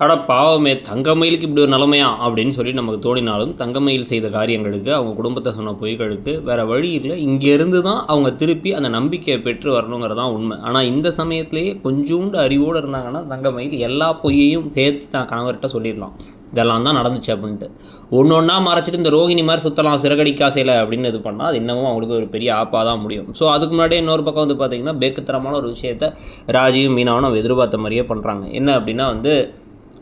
அட பாவமே தங்கமயிலுக்கு இப்படி ஒரு நிலைமையா? அப்படின்னு சொல்லி நமக்கு தோணினாலும் தங்கமயில் செய்த காரியங்களுக்கு அவங்க குடும்பத்தை சொன்ன பொய்களுக்கு வேறு வழி இல்லை. இங்கேருந்து தான் அவங்க திருப்பி அந்த நம்பிக்கையை பெற்று வரணுங்கிறது தான் உண்மை. ஆனால் இந்த சமயத்திலேயே கொஞ்சோண்டு அறிவோடு இருந்தாங்கன்னா தங்கமயில் எல்லா பொய்யையும் சேர்த்து தான் கணவர்கிட்ட சொல்லிடலாம். இதெல்லாம் தான் நடந்துச்சு அப்படின்ட்டு. ஒன்று ஒன்றா மறைச்சிட்டு இந்த ரோகிணி மாதிரி சுற்றலாம் சிறகடிக்காசையில் அப்படின்னு இது பண்ணால் அது இன்னமும் அவங்களுக்கு ஒரு பெரிய ஆப்பாக தான் முடியும். ஸோ அதுக்கு முன்னாடியே இன்னொரு பக்கம் வந்து பார்த்திங்கன்னா பேக்குத்தரமான ஒரு விஷயத்த ராஜியும் மீனாவும் எதிர்பார்த்த மாதிரியே பண்ணுறாங்க என்ன அப்படின்னா வந்து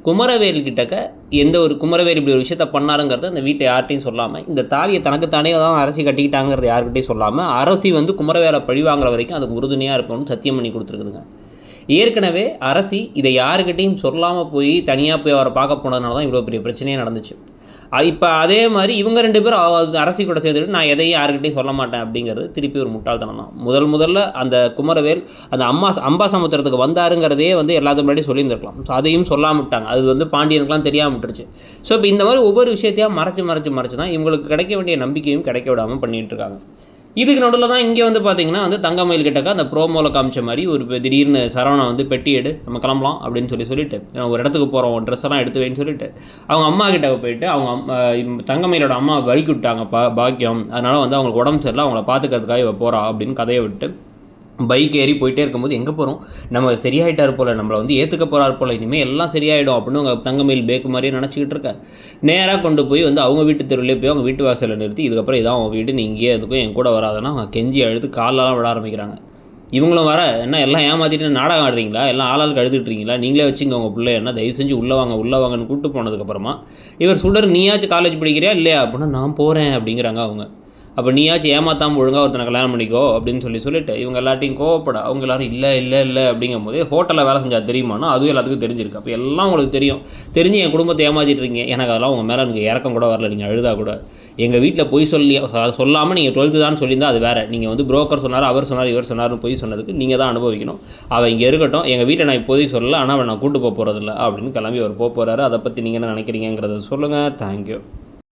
குமரவேல் கிட்டக்க எந்த ஒரு குமரவேல் இப்படி ஒரு விஷயத்த பண்ணாருங்கிறத அந்த வீட்டை யார்கிட்டையும் சொல்லாமல் இந்த தாலியை தனக்குத்தானே தான் அரசி கட்டிக்கிட்டாங்கிறது யார்கிட்டையும் சொல்லாமல் அரசி வந்து குமரவேலை பழி வாங்குற வரைக்கும் அதுக்கு உறுதுணையாக இருப்போம்னு சத்தியம் பண்ணி கொடுத்துருக்குதுங்க. ஏற்கனவே அரசி இதை யாருக்கிட்டையும் சொல்லாமல் போய் தனியாக போய் அவரை பார்க்க போனதுனால தான் இவ்வளோ பெரிய பிரச்சனையே நடந்துச்சு. இப்போ அதே மாதிரி இவங்க ரெண்டு பேரும் அரசி கூட சேர்ந்துட்டு நான் எதையும் யாருக்கிட்டையும் சொல்ல மாட்டேன் அப்படிங்கிறது திருப்பி ஒரு முட்டாள்தனம் தான். முதல் முதல்ல அந்த குமரவேல் அந்த அம்மா அம்பா சமுத்திரத்துக்கு வந்தாருங்கிறதே வந்து எல்லாத்துக்கு முன்னாடி சொல்லியிருந்திருக்கலாம். ஸோ அதையும் சொல்லாம விட்டாங்க. அது வந்து பாண்டியனுக்குலாம் தெரியாம விட்டுருச்சு. ஸோ இப்போ இந்த மாதிரி ஒவ்வொரு விஷயத்தையும் மறைச்சு மறைச்சு மறைச்சு தான் இவங்களுக்கு கிடைக்க வேண்டிய நம்பிக்கையும் கிடைக்க விடாமல் பண்ணிகிட்டு இருக்காங்க. இதுக்கு நடுவில் தான் இங்கே வந்து பார்த்தீங்கன்னா வந்து தங்கமயில் கிட்டக்க அந்த ப்ரோமோவில் காமிச்ச மாதிரி ஒரு திடீர்னு சரவணா வந்து பெட்டி எடு நம்ம கிளம்பலாம் அப்படின்னு சொல்லி சொல்லிட்டு ஒரு இடத்துக்கு போகிறோம் ட்ரெஸ் எல்லாம் எடுத்து வைன்னு சொல்லிட்டு அவங்க அம்மா கிட்ட போயிட்டு அவங்க அம்மா தங்கமயிலோட அம்மா வலிக்கு விட்டாங்க பா பாக்கியம். அதனால் வந்து அவங்களுக்கு உடம்பு சரியில்லை அவங்கள பார்த்துக்கிறதுக்காக இவ போகிறா அப்படின்னு கதையை விட்டு பைக் ஏறி போயிட்டே இருக்கும்போது எங்கே போகிறோம் நம்ம சரியாயிட்டார் போல் நம்மளை வந்து ஏற்றுக்க போகிறார் போல் இனிமேல் எல்லாம் சரியாயிடும் அப்படின்னு அவங்க தங்கமயில் பேக்கு மாதிரியே நினச்சிக்கிட்டு இருக்க? நேராக கொண்டு போய் வந்து அவங்க வீட்டு தெருவிலே போய் அவங்க வீட்டு வாசலில் நிறுத்தி இதுக்கப்புறம் இதான் அவங்க வீடு நீ இங்கேயே இருந்துக்கும் என் கூட வராதுன்னா அவங்க கெஞ்சி அழுது காலெலாம் விட ஆரம்பிக்கிறாங்க. இவங்களும் வர என்ன எல்லாம் ஏமாற்றிட்டு நாடகம் ஆடுறீங்களா? எல்லாம் ஆளாளுக்கு அழுதுட்டுறீங்களா நீங்களே வச்சுங்க உங்கள் பிள்ளை என்ன தயவு செஞ்சு உள்ளே வாங்க உள்ளே வாங்கன்னு கூப்பிட்டு போனதுக்கப்புறமா இவர் சுடர் நீயாச்சும் காலேஜ் படிக்கிறியா இல்லையா? அப்படின்னா நான் போகிறேன் அப்படிங்கிறாங்க அவங்க. அப்போ நீயாச்சும் ஏமாத்தாமல் ஒழுங்காக ஒருத்தனை கல்யாணம் பண்ணிக்கோ அப்படின்னு சொல்லி சொல்லிட்டு இவங்க எல்லாத்தையும் கோவப்பட அவங்க எல்லாரும் இல்லை இல்லை இல்லை அப்படிங்கும் போது ஹோட்டலில் வேலை செஞ்சால் தெரியுமானா அதுவும் எல்லாத்துக்கும் தெரிஞ்சிருக்கு. அப்போ எல்லாம் உங்களுக்கு தெரியும். தெரிஞ்சு என் குடும்பத்தை ஏமாற்றிட்டு இருக்கீங்க. எனக்கு அதெல்லாம் உங்கள் மேலே எனக்கு இறக்கம் கூட வரல. நீங்கள் அழுதா கூட. எங்கள் வீட்டில் பொய் சொல்லி சொல்லாமல் நீங்கள் டுவெல்த்து தான் சொல்லியிருந்தால் அது வேறு. நீங்கள் வந்து புரோக்கர் சொன்னார் அவர் சொன்னார் இவர் சொன்னார்னு பொய் சொன்னதுக்கு நீங்கள் தான் அனுபவிக்கணும். அவள் இங்கே இருக்கட்டும். எங்கள் வீட்டை நான் இப்போதைக்கு சொல்லலை ஆனால் அவன் நான் கூட்டு போக போகிறதில்ல அப்படின்னு கிளம்பி அவர் போக போகிறாரு அதை பற்றி நீங்கள் என்ன நினைக்கிறீங்கிறத சொல்லுங்கள் தேங்க்யூ